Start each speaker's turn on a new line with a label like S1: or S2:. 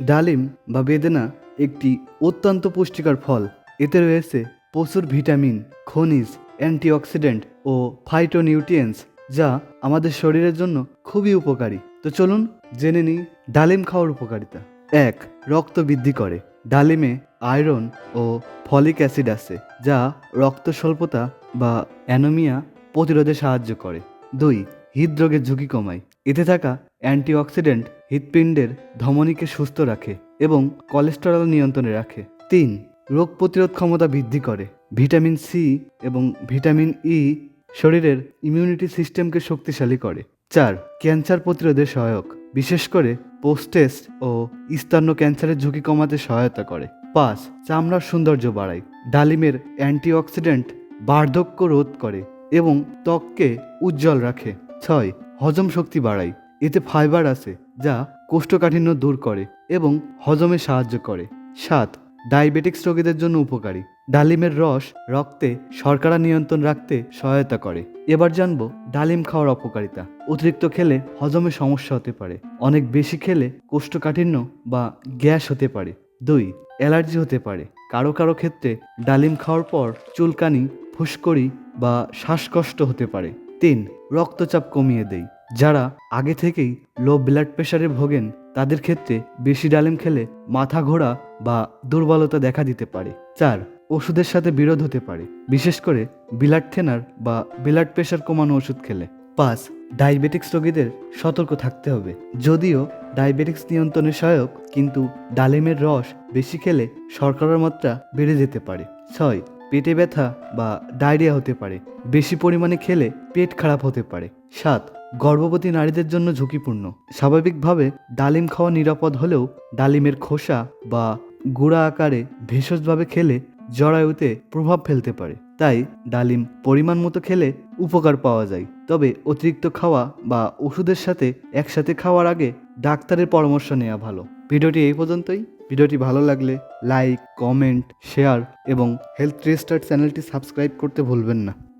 S1: ডালিম বা বেদেনা একটি অত্যন্ত পুষ্টিকর ফল। এতে রয়েছে প্রচুর ভিটামিন, খনিজ, অ্যান্টিঅক্সিডেন্ট ও ফাইটোনিউট্রিয়েন্টস যা আমাদের শরীরের জন্য খুবই উপকারী। তো চলুন জেনে নিই ডালিম খাওয়ার উপকারিতা। এক, রক্ত বৃদ্ধি করে। ডালিমে আয়রন ও ফলিক অ্যাসিড আছে, যা রক্ত স্বল্পতা বা অ্যানোমিয়া প্রতিরোধে সাহায্য করে। দুই হৃদরোগের ঝুঁকি কমায়। এতে থাকা অ্যান্টিঅক্সিডেন্ট হৃৎপিণ্ডের ধমনীকে সুস্থ রাখে এবং কোলেস্টেরল নিয়ন্ত্রণে রাখে। তিন, রোগ প্রতিরোধ ক্ষমতা বৃদ্ধি করে। ভিটামিন সি এবং ভিটামিন ই শরীরের ইমিউনিটি সিস্টেমকে শক্তিশালী করে। চার, ক্যান্সার প্রতিরোধে সহায়ক। বিশেষ করে পোস্টেস্ট ও স্তন্য ক্যান্সারের ঝুঁকি কমাতে সহায়তা করে। পাঁচ, চামড়ার সৌন্দর্য বাড়ায়। ডালিমের অ্যান্টিঅক্সিডেন্ট বার্ধক্য রোধ করে এবং ত্বককে উজ্জ্বল রাখে। ছয়, হজম শক্তি বাড়ায় এতে ফাইবার আছে, যা কোষ্ঠকাঠিন্য দূর করে এবং হজমে সাহায্য করে। সাত, ডায়াবেটিক্স রোগীদের জন্য উপকারী। ডালিমের রস রক্তে শর্করা নিয়ন্ত্রণ রাখতে সহায়তা করে। এবার জানব ডালিম খাওয়ার অপকারিতা। অতিরিক্ত খেলে হজমে সমস্যা হতে পারে। অনেক বেশি খেলে কোষ্ঠকাঠিন্য বা গ্যাস হতে পারে। দুই, অ্যালার্জি হতে পারে। কারও কারও ক্ষেত্রে ডালিম খাওয়ার পর চুলকানি, ফুসকড়ি বা শ্বাসকষ্ট হতে পারে। তিন, রক্তচাপ কমিয়ে দেয় যারা আগে থেকেই লো ব্লাড প্রেশারে ভোগেন, তাদের ক্ষেত্রে বেশি ডালিম খেলে মাথা ঘোরা বা দুর্বলতা দেখা দিতে পারে। চার, ওষুধের সাথে বিরোধ হতে পারে। বিশেষ করে ব্লাড থেনার বা ব্লাড প্রেশার কমানো ওষুধ খেলে। পাঁচ ডায়াবেটিক্স রোগীদের সতর্ক থাকতে হবে। যদিও ডায়াবেটিক্স নিয়ন্ত্রণে সহায়ক, কিন্তু ডালিমের রস বেশি খেলে শর্করার মাত্রা বেড়ে যেতে পারে। ছয়, পেটে ব্যথা বা ডায়রিয়া হতে পারে। বেশি পরিমাণে খেলে পেট খারাপ হতে পারে। সাত, গর্ভবতী নারীদের জন্য ঝুঁকিপূর্ণ। স্বাভাবিকভাবে ডালিম খাওয়া নিরাপদ হলেও ডালিমের খোসা বা গুঁড়া আকারে ভেষজভাবে খেলে জরায়ুতে প্রভাব ফেলতে পারে। তাই ডালিম পরিমাণ মতো খেলে উপকার পাওয়া যায়। তবে অতিরিক্ত খাওয়া বা ওষুধের সাথে একসাথে খাওয়ার আগে ডাক্তারের পরামর্শ নেওয়া ভালো। ভিডিওটি এই পর্যন্তই। ভিডিওটি ভালো লাগলে লাইক, কমেন্ট, শেয়ার এবং হেলথ রেস্টার্ট চ্যানেলটি সাবস্ক্রাইব করতে ভুলবেন না।